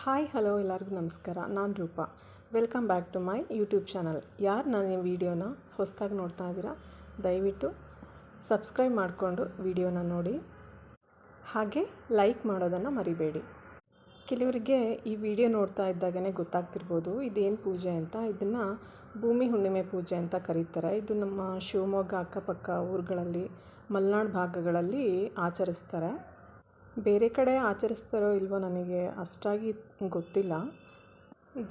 Hi, hello ಎಲ್ಲರಿಗೂ ನಮಸ್ಕಾರ. ನಾನು Roopa. Welcome back to my YouTube channel ಯಾರು ನಾನು ಈ ವಿಡಿಯೋನ ಹೊಸದಾಗಿ ನೋಡ್ತಾ ಇದ್ದೀರಾ? ದಯವಿಟ್ಟು ಸಬ್ಸ್ಕ್ರೈಬ್ ಮಾಡಿಕೊಂಡು ವಿಡಿಯೋನ ನೋಡಿ. ಹಾಗೆ ಲೈಕ್ ಮಾಡೋದನ್ನು ಮರಿಬೇಡಿ. ಕೆಲವರಿಗೆ ಈ ವಿಡಿಯೋ ನೋಡ್ತಾ ಇದ್ದಾಗೇ ಗೊತ್ತಾಗ್ತಿರ್ಬೋದು. ಇದೇನು ಪೂಜೆ ಅಂತ? ಇದನ್ನು ಭೂಮಿ ಹುಣ್ಣಿಮೆ ಪೂಜೆ ಅಂತ ಕರೀತಾರೆ. ಇದು ನಮ್ಮ ಶಿವಮೊಗ್ಗ ಅಕ್ಕಪಕ್ಕ ಊರುಗಳಲ್ಲಿ, ಮಲೆನಾಡು ಭಾಗಗಳಲ್ಲಿ ಆಚರಿಸ್ತಾರೆ. ಬೇರೆ ಕಡೆ ಆಚರಿಸ್ತಾರೋ ಇಲ್ವೋ ನನಗೆ ಅಷ್ಟಾಗಿ ಗೊತ್ತಿಲ್ಲ.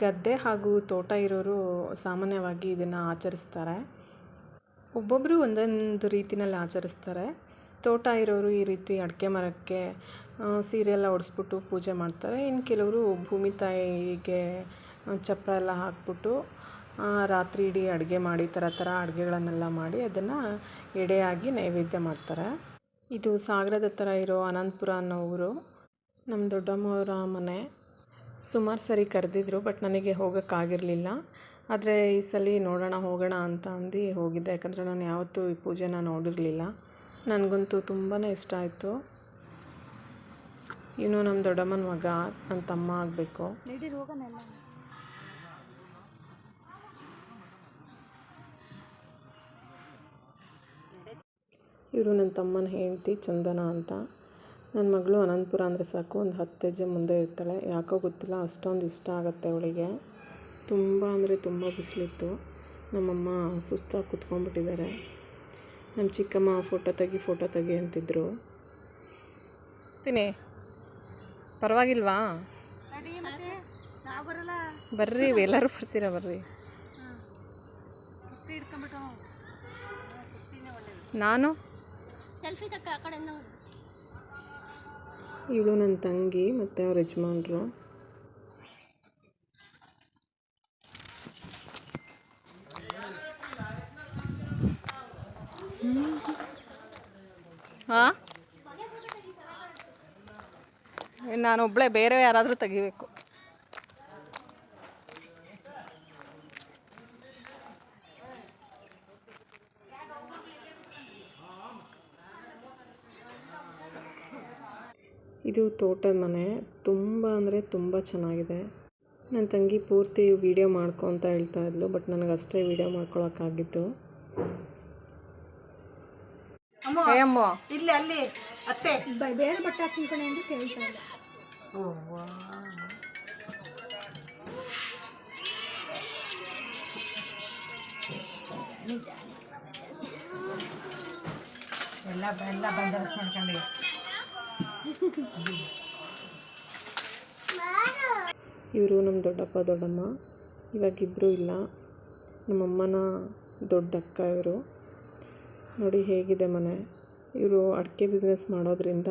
ಗದ್ದೆ ಹಾಗೂ ತೋಟ ಇರೋರು ಸಾಮಾನ್ಯವಾಗಿ ಇದನ್ನು ಆಚರಿಸ್ತಾರೆ. ಒಬ್ಬೊಬ್ಬರು ಒಂದೊಂದು ರೀತಿನಲ್ಲಿ ಆಚರಿಸ್ತಾರೆ. ತೋಟ ಇರೋರು ಈ ರೀತಿ ಅಡಿಕೆ ಮರಕ್ಕೆ ಸೀರೆ ಎಲ್ಲ ಒಡಿಸ್ಬಿಟ್ಟು ಪೂಜೆ ಮಾಡ್ತಾರೆ. ಇನ್ನು ಕೆಲವರು ಭೂಮಿ ತಾಯಿಗೆ ಚಪ್ಪರ ಎಲ್ಲ ಹಾಕ್ಬಿಟ್ಟು ರಾತ್ರಿ ಇಡೀ ಅಡುಗೆ ಮಾಡಿ, ಥರ ಥರ ಅಡುಗೆಗಳನ್ನೆಲ್ಲ ಮಾಡಿ ಅದನ್ನು ಎಡೆಯಾಗಿ ನೈವೇದ್ಯ ಮಾಡ್ತಾರೆ. ಇದು ಸಾಗರದ ಹತ್ರ ಇರೋ ಅನಂತಪುರ ಅನ್ನೋ ಊರು. ನಮ್ಮ ದೊಡ್ಡಮ್ಮವರ ಮನೆ. ಸುಮಾರು ಸರಿ ಕರೆದಿದ್ರು, ಬಟ್ ನನಗೆ ಹೋಗೋಕ್ಕಾಗಿರಲಿಲ್ಲ ಆದರೆ ಈ ಸಲ ನೋಡೋಣ, ಹೋಗೋಣ ಅಂತ ಅಂದು ಹೋಗಿದ್ದೆ. ಯಾಕಂದರೆ ನಾನು ಯಾವತ್ತೂ ಈ ಪೂಜೆನ ನೋಡಿರಲಿಲ್ಲ. ನನಗಂತೂ ತುಂಬಾ ಇಷ್ಟ ಆಯಿತು. ಇನ್ನು ನಮ್ಮ ದೊಡ್ಡಮ್ಮನ ಮಗ ನನ್ನ ತಮ್ಮ ಆಗಬೇಕು. ಇವರು ನನ್ನ ತಮ್ಮನ ಹೆಂಡತಿ ಚಂದನ ಅಂತ. ನನ್ನ ಮಗಳು ಅನಂತಪುರ ಅಂದರೆ ಸಾಕು ಒಂದು ಹತ್ತು ಹೆಜ್ಜೆ ಮುಂದೆ ಇರ್ತಾಳೆ. ಯಾಕೋ ಗೊತ್ತಿಲ್ಲ ಅಷ್ಟೊಂದು ಇಷ್ಟ ಆಗುತ್ತೆ ಅವಳಿಗೆ. ತುಂಬ ಅಂದರೆ ತುಂಬ ಬಿಸಿಲಿತ್ತು. ನಮ್ಮಮ್ಮ ಸುಸ್ತಾಗಿ ಕುತ್ಕೊಂಡ್ಬಿಟ್ಟಿದ್ದಾರೆ. ನಮ್ಮ ಚಿಕ್ಕಮ್ಮ ಫೋಟೋ ತೆಗಿ ಫೋಟೋ ತೆಗಿ ಅಂತಿದ್ರು. ತಿನ್ನೇ. ಪರವಾಗಿಲ್ವಾ? ಬರ್ರಿ ಎಲ್ಲರೂ ಬರ್ತೀರಾ ಬರ್ರಿ. ನಾನು? ಸೆಲ್ಫಿ ತಕ್ಕ ಆ ಕಡೆ ನಾವು ಇವಳು ನನ್ನ ತಂಗಿ ಮತ್ತು ಅವ್ರ ಯಜಮಾನ್ರು. ಹಾಂ ನಾನೊಬ್ಬಳೇ ಬೇರೆ ಯಾರಾದರೂ ತೆಗಿಬೇಕು. ಇದು ತೋಟದ ಮನೆ. ತುಂಬ ಅಂದರೆ ತುಂಬ ಚೆನ್ನಾಗಿದೆ. ನನ್ನ ತಂಗಿ ಪೂರ್ತಿ ವೀಡಿಯೋ ಮಾಡ್ಕೊ ಅಂತ ಹೇಳ್ತಾ ಇದ್ಲು ಬಟ್ ನನಗೆ ಅಷ್ಟೇ ವೀಡಿಯೋ ಮಾಡ್ಕೊಳಕ್ಕಾಗಿತ್ತು ಇಲ್ಲಿ ಅಲ್ಲಿ. ಅತ್ತೆ. ಬೇರೆ ಬಟ್ಟೆ ಅಂತ ಕೇಳ್ತಾ ಇಲ್ಲ ಎಲ್ಲ ಎಲ್ಲ ಬಂದೋಬಸ್ತ್ ಮಾಡ್ಕೊಂಡು. ಇವರು ನಮ್ಮ ದೊಡ್ಡಪ್ಪ, ದೊಡ್ಡಮ್ಮ. ಇವಾಗಿಬ್ಬರು ಇಲ್ಲ. ನಮ್ಮಮ್ಮನ ದೊಡ್ಡಕ್ಕ ಇವರು. ನೋಡಿ ಹೇಗಿದೆ ಮನೆ. ಇವರು ಅಡಿಕೆ ಬಿಸ್ನೆಸ್ ಮಾಡೋದ್ರಿಂದ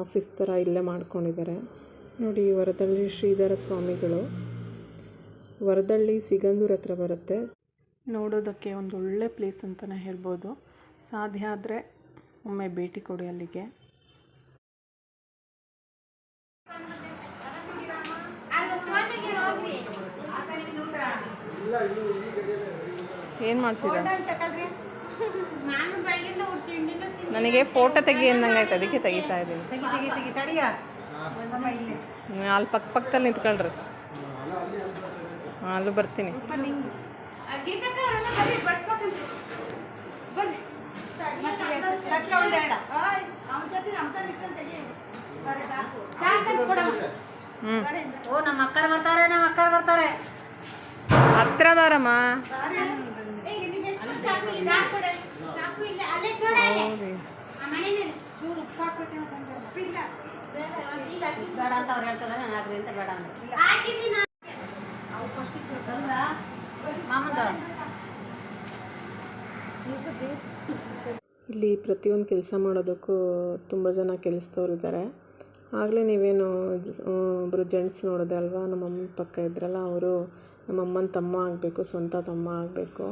ಆಫೀಸ್ ಥರ ಇಲ್ಲೇ ಮಾಡ್ಕೊಂಡಿದ್ದಾರೆ. ನೋಡಿ ವರದಳ್ಳಿ ಶ್ರೀಧರ ಸ್ವಾಮಿಗಳು. ವರದಳ್ಳಿ ಸಿಗಂದೂರ್ ಹತ್ರ ಬರುತ್ತೆ. ನೋಡೋದಕ್ಕೆ ಒಂದು ಒಳ್ಳೆ ಪ್ಲೇಸ್ ಅಂತಲೇ ಹೇಳ್ಬೋದು. ಸಾಧ್ಯ ಆದರೆ ಒಮ್ಮೆ ಭೇಟಿ ಕೊಡಿ ಅಲ್ಲಿಗೆ. ಏನು ಮಾಡ್ತೀರಾ? ನನಗೆ ಫೋಟೋ ತೆಗಿ ಅಂದಂಗಾಯ್ತು ಅದಕ್ಕೆ ತೆಗಿತಾ ಇದ್ದೀನಿ. ತೆಗಿ ತೆಗಿ ತೆಗಿ ತಡಿಯ? ಹ್ಮ್, ಅಲ್ಲಿ ಪಕ್ಕ ಪಕ್ಕದಲ್ಲಿ ನಿಂತ್ಕೊಳ್ರಿ. ಹಾಂ ಅಲ್ಲೂ ಬರ್ತೀನಿ. ಹ್ಞೂ ಓ ನಮ್ಮ ಅಕ್ಕರ್ ಬರ್ತಾರೆ ನಮ್ಮ ಅಕ್ಕರ್ ಬರ್ತಾರೆ. ಅಂತ ಮಾಮಂದ ಇಲ್ಲಿ ಪ್ರತಿಯೊಂದು ಕೆಲಸ ಮಾಡೋದಕ್ಕೂ ತುಂಬ ಜನ ಕೆಲಸದವ್ರು ಇದ್ದಾರೆ ಆಗಲೇ ನೀವೇನು ಒಬ್ಬರು ಜೆಂಟ್ಸ್ ನೋಡಿದೆ ಅಲ್ವಾ? ನಮ್ಮ ಪಕ್ಕ ಇದ್ರಲ್ಲ, ಅವರು ನಮ್ಮ ಅಮ್ಮನ ತಮ್ಮ ಆಗಬೇಕು, ಸ್ವಂತ ತಮ್ಮ ಆಗಬೇಕು.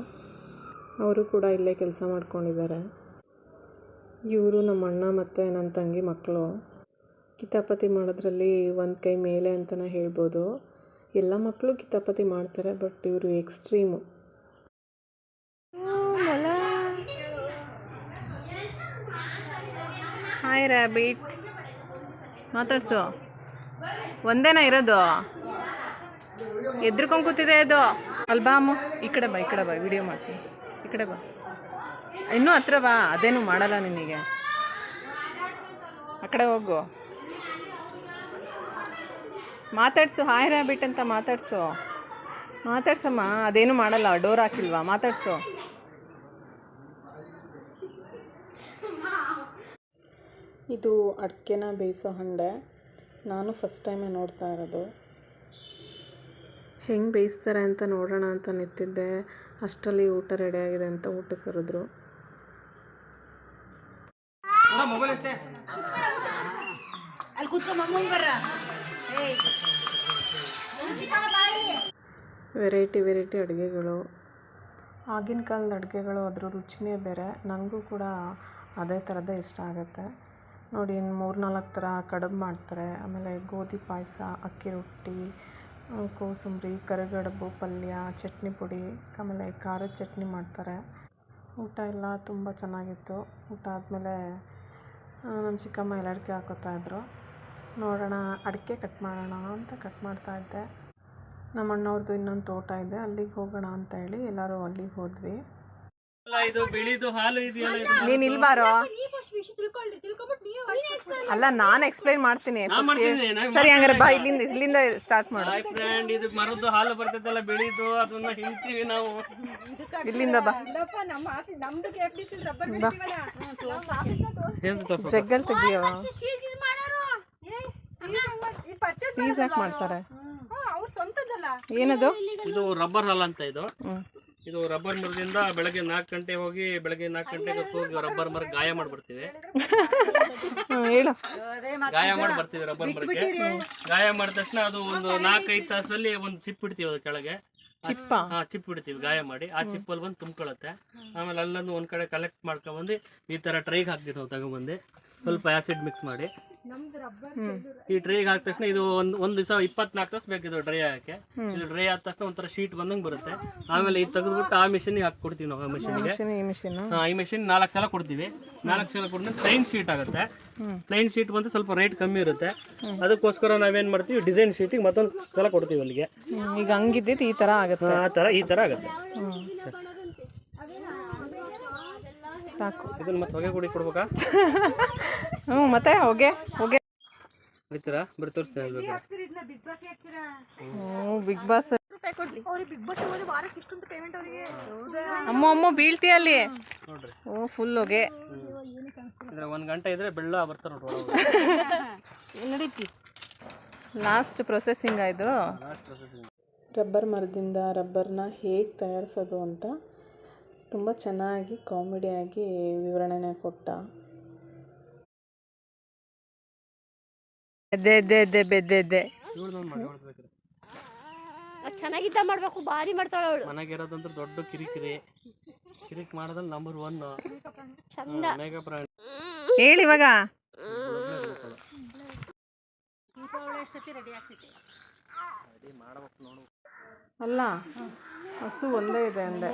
ಅವರು ಕೂಡ ಇಲ್ಲೇ ಕೆಲಸ ಮಾಡ್ಕೊಂಡಿದ್ದಾರೆ. ಇವರು ನಮ್ಮ ಅಣ್ಣ ಮತ್ತು ನನ್ನ ತಂಗಿ ಮಕ್ಕಳು. ಕಿತಾಪತಿ ಮಾಡೋದ್ರಲ್ಲಿ ಒಂದು ಕೈ ಮೇಲೆ ಅಂತಲೇ ಹೇಳ್ಬೋದು. ಎಲ್ಲ ಮಕ್ಕಳು ಕಿತಾಪತಿ ಮಾಡ್ತಾರೆ, ಬಟ್ ಇವರು ಎಕ್ಸ್ಟ್ರೀಮು. ಹಾಯ್ ರ್ಯಾಬಿಟ್ ಮಾತಾಡ್ಸು. ಒಂದೇನ ಇರೋದು? ಎದ್ರುಕೊಂಡು ಕೂತಿದೆ ಅದು ಅಲ್ಬಾಮು ಈ ಕಡೆ ಬಾ, ಈ ಕಡೆ ಬಾ ವಿಡಿಯೋ ಮಾಡ್ತೀನಿ. ಈ ಕಡೆ ಬಾ. ಇನ್ನೂ ಹತ್ರ ಬಾ, ಅದೇನು ಮಾಡಲ್ಲ ನಿನಗೆ. ಆ ಕಡೆ ಹೋಗು. ಮಾತಾಡ್ಸು ಹಾಯ್ ರ್ಯಾಬಿಟ್ ಅಂತ ಮಾತಾಡ್ಸು. ಮಾತಾಡ್ಸಮ್ಮ, ಅದೇನು ಮಾಡಲ್ಲ, ಡೋರ್ ಹಾಕಿಲ್ವಾ? ಮಾತಾಡ್ಸು. ಇದು ಅಡಿಕೆನ ಬೇಯಿಸೋ ಹಂಡೆ. ನಾನು ಫಸ್ಟ್ ಟೈಮೇ ನೋಡ್ತಾ ಇರೋದು. ಹೆಂಗೆ ಬೇಯಿಸ್ತಾರೆ ಅಂತ ನೋಡೋಣ ಅಂತ ನಿಂತಿದ್ದೆ. ಅಷ್ಟರಲ್ಲಿ ಊಟ ರೆಡಿ ಆಗಿದೆ ಅಂತ ಊಟಕ್ಕೆ ಕರೆದ್ರು. ವೆರೈಟಿ ವೆರೈಟಿ ಅಡುಗೆಗಳು. ಆಗಿನ ಕಾಲದ ಅಡುಗೆಗಳು ಅದರ ರುಚಿನೇ ಬೇರೆ. ನನಗೂ ಕೂಡ ಅದೇ ಥರದ್ದೇ ಇಷ್ಟ ಆಗುತ್ತೆ. ನೋಡಿ ಇನ್ನು ಮೂರು ನಾಲ್ಕು ಥರ ಕಡುಬು ಮಾಡ್ತಾರೆ. ಆಮೇಲೆ ಗೋಧಿ ಪಾಯಸ ಅಕ್ಕಿ ರೊಟ್ಟಿ ಕೋಸಂಬರಿ ಕರಿಗಡುಬು ಪಲ್ಯ ಚಟ್ನಿ ಪುಡಿ ಆಮೇಲೆ ಖಾರದ ಚಟ್ನಿ ಮಾಡ್ತಾರೆ. ಊಟ ಎಲ್ಲ ತುಂಬ ಚೆನ್ನಾಗಿತ್ತು. ಊಟ ಆದಮೇಲೆ ನಮ್ಮ ಚಿಕ್ಕಮ್ಮ ಅಡಿಕೆ ಹಾಕೋತಾ ಇದ್ರು. ನೋಡೋಣ ಅಡಿಕೆ ಕಟ್ ಮಾಡೋಣ ಅಂತ ಕಟ್ ಮಾಡ್ತಾ ಇದ್ದೆ. ನಮ್ಮ ಅಣ್ಣವ್ರದ್ದು ಇನ್ನೊಂದು ತೋಟ ಇದೆ ಅಲ್ಲಿಗೆ ಹೋಗೋಣ ಅಂತ ಹೇಳಿ ಎಲ್ಲರೂ ಅಲ್ಲಿಗೆ ಹೋದ್ವಿ. ಇದು ಬಿಳಿದು ಹಾಲು ಇದೆಯಲ್ಲ ನೀನು ಇಲ್ಬಾರೋ ವಿಷಯ ತಿಳ್ಕೊಳ್ಳಿ ತಿಳ್ಕೊಬಿಟ್ಟು ನೀವು ಅಲ್ಲ ನಾನು ಎಕ್ಸ್ಪ್ಲೈನ್ ಮಾಡ್ತೀನಿ ನಾನ್ ಮಾಡ್ತೀನಿ, ನಾನ್ ಸರಿ ಹಂಗಾರೆ ಬಾ ಇಲ್ಲಿಂದ ಇಲ್ಲಿಂದ ಸ್ಟಾರ್ಟ್ ಮಾಡು. ಹಾಯ್ ಫ್ರೆಂಡ್ ಇದು ಮರದ್ದು ಹಾಲು ಬರ್ತೈತಲ್ಲ ಬೆಳೀದು ಅದನ್ನ ಹಿಂಡ್ತೀವಿ ನಾವು. ಇಲ್ಲಿಂದ ಬಾ. ಇಲ್ಲಪ್ಪ ನಮ್ಮ ಆಫೀಸ್ ನಮ್ದು K F D C rubber ಬಾ. ಏನ್ ತಪ್ಪು? ಜಗ್ಗಲ್ ತೆಗಿಯೋ ಸೀಸ್ ಮಾಡೋರು. ಪರ್ಚೇಸ್ ಸೀಸ್ ಪರ್ಚೇಸ್ ಮಾಡ್ತಾರೆ? ಅವ್ರ ಸ್ವಂತದಲ್ಲ ಏನದು? ಇದು ರಬ್ಬರ್ ಹಾಲ್ ಅಂತ ಇದು. ಹ್ಮ್. ಇದು ರಬ್ಬರ್ ಮರದಿಂದ ಬೆಳಗ್ಗೆ ನಾಲ್ಕು ಗಂಟೆ ಹೋಗಿ ಬೆಳಗ್ಗೆ ನಾಲ್ಕು ಗಂಟೆಗೆ ಹೋಗಿ ರಬ್ಬರ್ ಮರ ಗಾಯ ಮಾಡ್ಬಿಡ್ತೀವಿ. ಹೇಳು. ಗಾಯ ಮಾಡಿ ಬರ್ತೀವಿ ರಬ್ಬರ್ ಮರಕ್ಕೆ ಗಾಯ ಮಾಡಿದ ತಕ್ಷಣ ಅದು ಒಂದು ನಾಲ್ಕೈದು ತಾಸಲ್ಲಿ ಒಂದು ಚಿಪ್ ಇಡ್ತೀವಿ ಅದ್ರ ಕೆಳಗೆ. ಚಿಪ್ಪ? ಹಾ ಚಿಪ್ ಇಡ್ತೀವಿ ಗಾಯ ಮಾಡಿ. ಆ ಚಿಪ್ಪಲ್ಲಿ ಬಂದು ತುಂಬ್ಕೊಳತ್ತೆ. ಆಮೇಲೆ ಅಲ್ಲೊಂದು ಒಂದ್ ಕಡೆ ಕಲೆಕ್ಟ್ ಮಾಡ್ಕೊಂಡ್ಬಂದು ಈ ತರ ಟ್ರೈಗೆ ಹಾಕ್ತೀವಿ ನಾವು ತಗೊಂಡ್ಬಂದು ಸ್ವಲ್ಪ ಆಸಿಡ್ ಮಿಕ್ಸ್ ಮಾಡಿ. ಈ ಟ್ರೈಗೆ ಹಾಕಿದ ತಕ್ಷಣ ಇದು ಒಂದು ಒಂದು ದಿವಸ ಇಪ್ಪತ್ನಾಲ್ಕು ತಾಸು ಬೇಕು ಇದು ಡ್ರೈ ಆಗಕ್ಕೆ ಇದು ಡ್ರೈ ಆದ ತಕ್ಷಣ ಒಂಥರ ಶೀಟ್ ಬಂದಂಗೆ ಬರುತ್ತೆ. ಆಮೇಲೆ ಇದು ತೆಗೆದ್ಬಿಟ್ಟು ಆ ಮಿಷಿನ್ಗೆ ಹಾಕಿ ಕೊಡ್ತೀವಿ ನಾವು ಆ ಮಿಷಿನ್ಗೆ ಮಿಷಿನ್ ಈ ಮಿಷಿನ್ ಈ ಮಿಷಿನ್ ನಾಲ್ಕು ಸಲ ಕೊಡ್ತೀವಿ. ನಾಲ್ಕು ಸಲ ಕೊಡಿದ್ರೆ ಪ್ಲೈನ್ ಶೀಟ್ ಆಗುತ್ತೆ. ಪ್ಲೈನ್ ಶೀಟ್ ಬಂದ್ರೆ ಸ್ವಲ್ಪ ರೇಟ್ ಕಮ್ಮಿ ಇರುತ್ತೆ. ಅದಕ್ಕೋಸ್ಕರ ನಾವೇನು ಮಾಡ್ತೀವಿ? ಡಿಸೈನ್ ಶೀಟಿಗೆ ಮತ್ತೊಂದು ಸಲ ಕೊಡ್ತೀವಿ ಅಲ್ಲಿಗೆ. ಈಗ ಹಂಗಿದ್ದಿದ್ದು ಈ ಥರ ಆಗುತ್ತೆ. ಆ ಥರ ಈ ಥರ ಆಗುತ್ತೆ. ಸಾಕು. ಇದನ್ನ ಮತ್ತೆ ಹೊಗೆ ಕುಡಿ ಕೊಡ್ಬೇಕಾ? ಹ್ಞೂ ಮತ್ತೆ ಹೊಗೆ ಹೊಗೆ. ಹೊಡಿತೀರಾ? ಬರೀ ತೋರಿಸ್ತೀನಿ ಬಿಗ್ ಬಾಸ್ ಹಾಕ್ತೀರಾ ಹ್ಞೂ ಬಿಗ್ ಬಾಸ್. ಅವ್ರಿಗೆ ಬಿಗ್ ಬಾಸ್ ಹೋದ್ರೆ ವಾರಕ್ಕೆ ಇಷ್ಟೊಂದು ಪೇಮೆಂಟ್ ಅವರಿಗೆ. ಅಮ್ಮ ಅಮ್ಮ ಬೀಳ್ತೀಯ ಅಲ್ಲಿ. ನೋಡ್ರಿ. ಓ ಫುಲ್ ಹೊಗೆ. ಇದ್ರೆ ಒಂದು ಗಂಟೆ ಇದ್ರೆ ಬೆಳ್ಳ ಬರ್ತಾರೆ ನೋಡ್ರಿ. ನಡೀತಿ. ಲಾಸ್ಟ್ ಪ್ರೊಸೆಸಿಂಗ್ ಇದು? ರಬ್ಬರ್ ಮರದಿಂದ ರಬ್ಬರ್ನ ಹೇಗೆ ತಯಾರಿಸೋದು ಅಂತ ತುಂಬ ಚೆನ್ನಾಗಿ ಕಾಮಿಡಿಯಾಗಿ ವಿವರಣೆನ ಕೊಟ್ಟ. ಎದ್ದೆ ಎದ್ದೆ ಎದ್ದೆ ಬೆದ್ದೆ ಎದ್ದೆ. ಚೆನ್ನಾಗಿದ್ದ ಮಾಡ್ಬೇಕು ಭಾರಿ ಮಾಡ್ತಾಳ ಅವಳು. ಮನೆಗೆ ಇರೋದಂದ್ರೆ ದೊಡ್ಡ ಕಿರಿಕಿರಿ. ಕಿರಿಕ್ ಮಾಡೋದ್ರಲ್ಲಿ ನಂಬರ್ ಒನ್ ಚಂದ. ಬ್ರ್ಯಾಂಡ್ ಹೇಳಿ ಇವಾಗ ರೆಡಿ ಆಗ್ತೈತಿ ಅಲ್ಲ? ಹಸು ಒಂದೇ ಇದೆ ಅಂದೆ.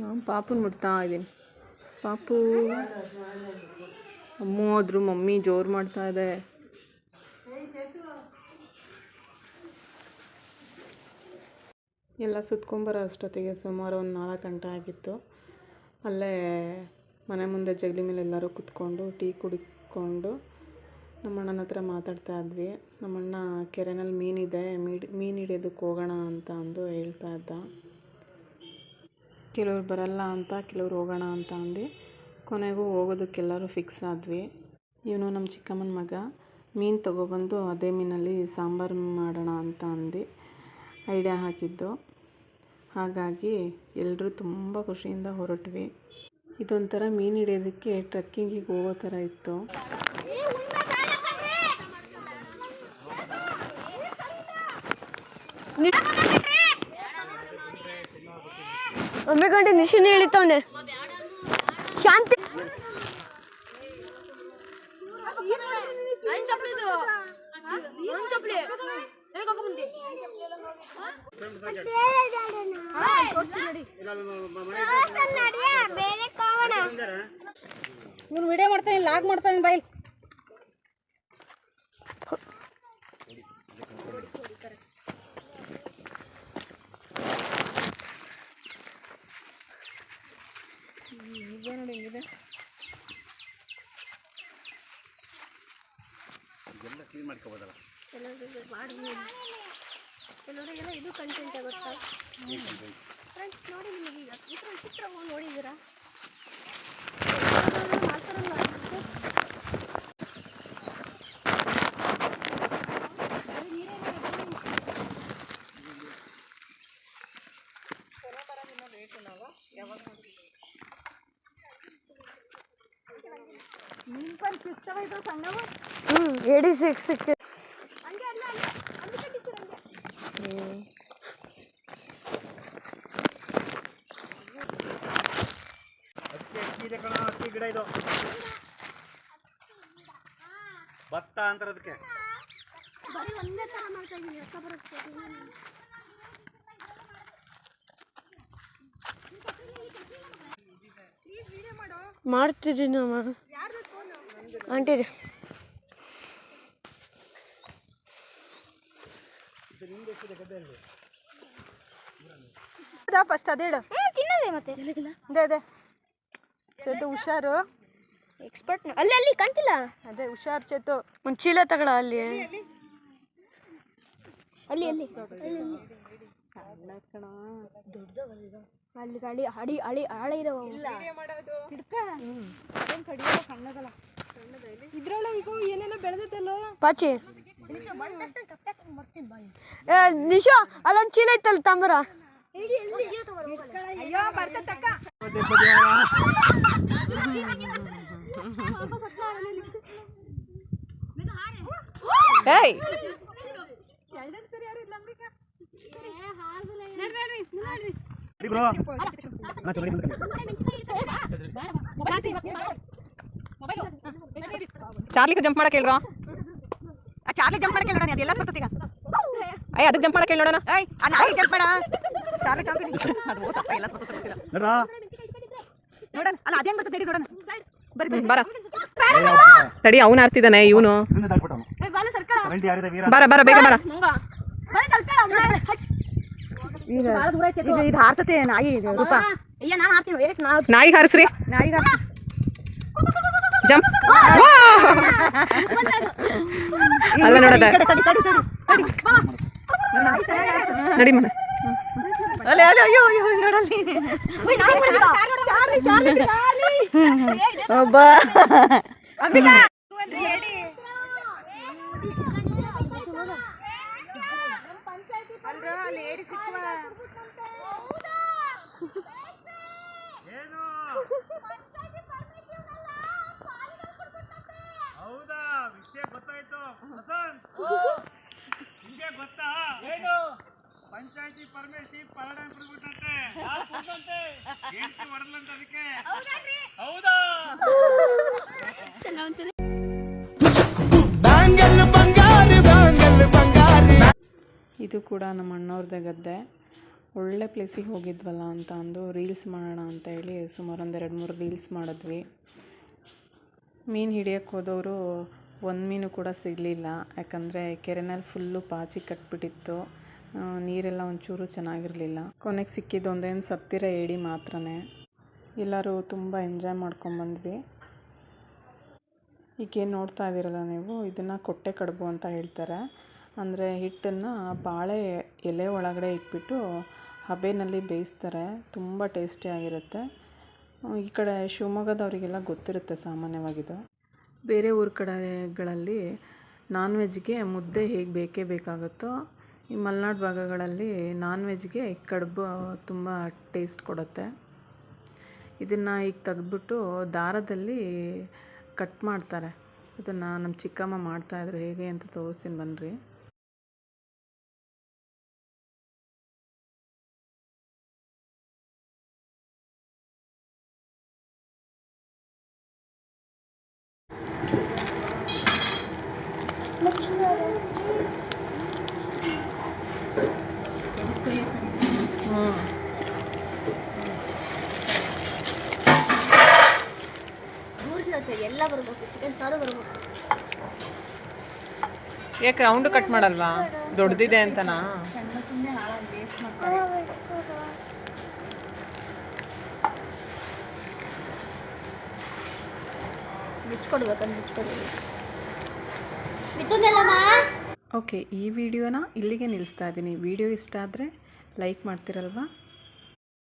ನಾನು ಪಾಪುನ ಮುಟ್ತಾ ಇದ್ದೀನಿ. ಪಾಪು, ಅಮ್ಮ ಅದ್ರ ಮಮ್ಮಿ ಜೋರು ಮಾಡ್ತಾ ಇದೆ. ಎಲ್ಲ ಸುತ್ಕೊಂಬರೋ ಅಷ್ಟೊತ್ತಿಗೆ ಸುಮಾರು ಒಂದು ನಾಲ್ಕು ಗಂಟೆ ಆಗಿತ್ತು. ಅಲ್ಲೇ ಮನೆ ಮುಂದೆ ಜಗಲಿ ಮೇಲೆ ಎಲ್ಲರೂ ಕುತ್ಕೊಂಡು ಟೀ ಕುಡಿಕೊಂಡು ನಮ್ಮ ಅಣ್ಣನ ಹತ್ರ ಮಾತಾಡ್ತಾ ಇದ್ವಿ. ನಮ್ಮಣ್ಣ ಕೆರೆನಲ್ಲಿ ಮೀನಿದೆ, ಮೀಡಿ, ಮೀನು ಹಿಡಿಯೋದಕ್ಕೆ ಹೋಗೋಣ ಅಂತ ಅಂದು ಹೇಳ್ತಾ ಇದ್ದ. ಕೆಲವ್ರು ಬರಲ್ಲ ಅಂತ, ಕೆಲವ್ರು ಹೋಗೋಣ ಅಂತ ಅಂದು. ಕೊನೆಗೂ ಹೋಗೋದಕ್ಕೆಲ್ಲರೂ ಫಿಕ್ಸ್ ಆದ್ವಿ. ಇವನು ನಮ್ಮ ಚಿಕ್ಕಮ್ಮನ ಮಗ, ಮೀನು ತೊಗೊಬಂದು ಅದೇ ಮೀನಲ್ಲಿ ಸಾಂಬಾರು ಮಾಡೋಣ ಅಂತ ಅಂದು. ಐಡಿಯಾ ಹಾಕಿದ್ದು. ಹಾಗಾಗಿ ಎಲ್ಲರೂ ತುಂಬ ಖುಷಿಯಿಂದ ಹೊರಟ್ವಿ. ಇದೊಂಥರ ಮೀನು ಹಿಡಿಯೋದಕ್ಕೆ ಟ್ರೆಕ್ಕಿಂಗಿಗೆ ಹೋಗೋ ಥರ ಇತ್ತು. ಒಮ್ಮೆ ಗಂಟೆ ನಿಶಿನ ಇಳಿತವನೆ ಶಾಂತಿ ಚಪ್ಪಲಿ ಇವ್ನು ವಿಡಿಯೋ ಮಾಡ್ತಾನೆ ಲಾಗ್ ಮಾಡ್ತಾನೆ ಬೈಲ್ ಕೆಲವರಿಗೆಲ್ಲ ಇದು ಕಂಟೆಂಟ್ ಆಗುತ್ತಾ ಫ್ರೆಂಡ್ಸ್ ನೋಡಿ ನಿಮಗೆ ಈಗ ಈ ಥರ ಚಿತ್ರ ನೋಡಿದ್ದೀರಾ? ಏಡಿ ಸಿಕ್ಸ್ ಸಿಕ್ಕಿ ಗಿಡ ಇದು ಭತ್ತ ಅಂತಾರೆ ಅದಕ್ಕೆ ಮಾಡ್ತಿದ್ದೀನಿ ನಮ್ಮ ಆಂಟಿ ಫಸ್ಟ್ ಅದೇಡು ತಿನ್ನೋದೇ ಮತ್ತೆ. ಅದೇ ಅದೇ. ಚೇತು ಹುಷಾರು. ಎಕ್ಸ್ಪರ್ಟ್ ಅಲ್ಲಿ ಅಲ್ಲಿ ಕಂಟಿಲ್ಲ ಅದೇ ಹುಷಾರು ಚೇತು. ಒಂದು ಚೀಲ ತಗೊಳ ಅಲ್ಲಿ. ಅಲ್ಲಿ ಅಲ್ಲಿ. ಅಲ್ಲಿ ಗಾಳಿ ಅಡಿ ಅಳಿ ಆಳ ಈಗ ಏನೇನೋ ಬೆಳೆದೈತಲ್ಲ ಪಾಚಿ ಏ ನಿಶೋ ಅಲ್ಲೊಂದು ಚೀಲ ಇತ್ತಲ್ಲ ಬರ್ತಕ್ಕ ಏಯ್ ಚಾರ್ಲಿಗೆ ಜಂಪ್ ಮಾಡಕ್ಕೆ ಹೇಳ್ರ? ಚಾರ್ಲಿ ಜಂಪ್ ಮಾಡಕ್ಕೆ ಹೇಳೋಣ ಅದೆಲ್ಲ ಬರ್ತದೆ ಈಗ ಅಯ್ಯ ಅದಕ್ಕೆ ಜಂಪ್ ಮಾಡಕ್ಕೆ ಹೇಳೋಣ. ಏಯ್ ಆ ನಾಯಿ ಜಂಪ್ ಮಾಡ ಚಾರ್ಲಿ ಜಂಪ್ ಅದು ಓದಪ್ಪ ಎಲ್ಲ ಬರ್ತದೆ ಗೊತ್ತಿಲ್ಲ. ನೋಡೋಣ ಅಲ್ಲ ಅದೇ ಬರ್ತದೆ ನಡಿ ನೋಡೋಣ. ಬರ್ರಿ ಬರ. ತಡಿ ಅವನು ಆರ್ತಿದ್ದಾನೆ ಇವನು. ಬರ ಬರ ಬೇಗ ಬರ. ಇದು ಹಾರ್ತತೆ ನಾಯಿ ಇದು ರೂಪ. ನಾಯಿ ಹಾರಿಸ್ರಿ. ನಾಯಿ ಹಾರಿಸ್ರಿ ನಾಯಿಗ ಜಂಪ್. ಅಲ್ಲ ನೋಡದ. ನಡಿ ಮನೆ. ಅಲ್ಲೇ ಅಲ್ಲೇ ಅಯ್ಯೋ ಅಯ್ಯೋ ನೋಡಲ್ಲಿ ಅಲ್ಲಿ ಏಡಿ ಸಿಕ್ಕುವ. ವಿಷಯ ಗೊತ್ತಾಯ್ತು. ನಿಮ್ಗೆ ಗೊತ್ತಾ? ಏನು? ಪಂಚಾಯತಿ ಪರಮೇಶಿ ಪರಡ ಬಿಡ್ಬಿಟ್ಟಂತೆ ಹೇಳ್ತಿ ಹೊಡೆದ್ಲಂತ ಅದಕ್ಕೆ. ಹೌದಾ ಇದು ಕೂಡ ನಮ್ಮ ಅಣ್ಣವ್ರದ್ದೇ ಗದ್ದೆ. ಒಳ್ಳೆ ಪ್ಲೇಸಿಗೆ ಹೋಗಿದ್ವಲ್ಲ ಅಂತ ಅಂದು ರೀಲ್ಸ್ ಮಾಡೋಣ ಅಂತ ಹೇಳಿ ಸುಮಾರು ಒಂದು ಎರಡು ಮೂರು ರೀಲ್ಸ್ ಮಾಡಿದ್ವಿ. ಮೀನು ಹಿಡಿಯೋಕ್ಕೆ ಹೋದವರು ಒಂದು ಮೀನು ಕೂಡ ಸಿಗಲಿಲ್ಲ. ಯಾಕಂದರೆ ಕೆರೆನಲ್ಲಿ ಫುಲ್ಲು ಪಾಚಿ ಕಟ್ಬಿಟ್ಟಿತ್ತು. ಆ, ನೀರೆಲ್ಲ ಒಂಚೂರು ಚೆನ್ನಾಗಿರಲಿಲ್ಲ. ಕೊನೆಗೆ ಸಿಕ್ಕಿದ್ದು ಒಂದೇನು ಸತ್ತಿರ ಏಡಿ ಮಾತ್ರನೇ. ಎಲ್ಲರೂ ತುಂಬ ಎಂಜಾಯ್ ಮಾಡ್ಕೊಂಬಂದ್ವಿ ಈಗೇನು ನೋಡ್ತಾ ಇದ್ದೀರಲ್ಲ ನೀವು? ಇದನ್ನು ಕೊಟ್ಟೆ ಕಡುಬು ಅಂತ ಹೇಳ್ತಾರೆ. ಅಂದರೆ ಹಿಟ್ಟನ್ನು ಬಾಳೆ ಎಲೆ ಒಳಗಡೆ ಇಟ್ಬಿಟ್ಟು ಹಬೆನಲ್ಲಿ ಬೇಯಿಸ್ತಾರೆ. ತುಂಬ ಟೇಸ್ಟಿಯಾಗಿರುತ್ತೆ ಈ ಕಡೆ ಶಿವಮೊಗ್ಗದವರಿಗೆಲ್ಲ ಗೊತ್ತಿರುತ್ತೆ ಸಾಮಾನ್ಯವಾಗಿದು ಬೇರೆ ಊರ ಕಡೆಗಳಲ್ಲಿ ನಾನ್ ವೆಜ್ಗೆ ಮುದ್ದೆ ಹೇಗೆ ಬೇಕೇ ಬೇಕಾಗುತ್ತೋ, ಈ ಮಲೆನಾಡು ಭಾಗಗಳಲ್ಲಿ ನಾನ್ ವೆಜ್ಗೆ ಕಡುಬು ತುಂಬ ಟೇಸ್ಟ್ ಕೊಡುತ್ತೆ. ಇದನ್ನು ಈಗ ತೆಗೆದ್ಬಿಟ್ಟು ದಾರದಲ್ಲಿ ಕಟ್ ಮಾಡ್ತಾರೆ. ಇದನ್ನು ನಮ್ಮ ಚಿಕ್ಕಮ್ಮ ಮಾಡ್ತಾಯಿದ್ರು ಹೇಗೆ ಅಂತ ತೋರಿಸ್ತೀನಿ ಬನ್ನಿರಿ ಎಲ್ಲ ಬರಬೇಕು ಚಿಕನ್ ಸಾರು ಬರಬೇಕು ಯಾಕೆ ರೌಂಡ್ ಕಟ್ ಮಾಡಲ್ವಾ? ದೊಡ್ಡದಿದೆ ಅಂತನಾ? ಓಕೆ ಈ ವಿಡಿಯೋನ ಇಲ್ಲಿಗೆ ನಿಲ್ಲಿಸ್ತಾ ಇದ್ದೀನಿ. ವಿಡಿಯೋ ಇಷ್ಟ ಆದರೆ ಲೈಕ್ ಮಾಡ್ತಿರಲ್ವಾ?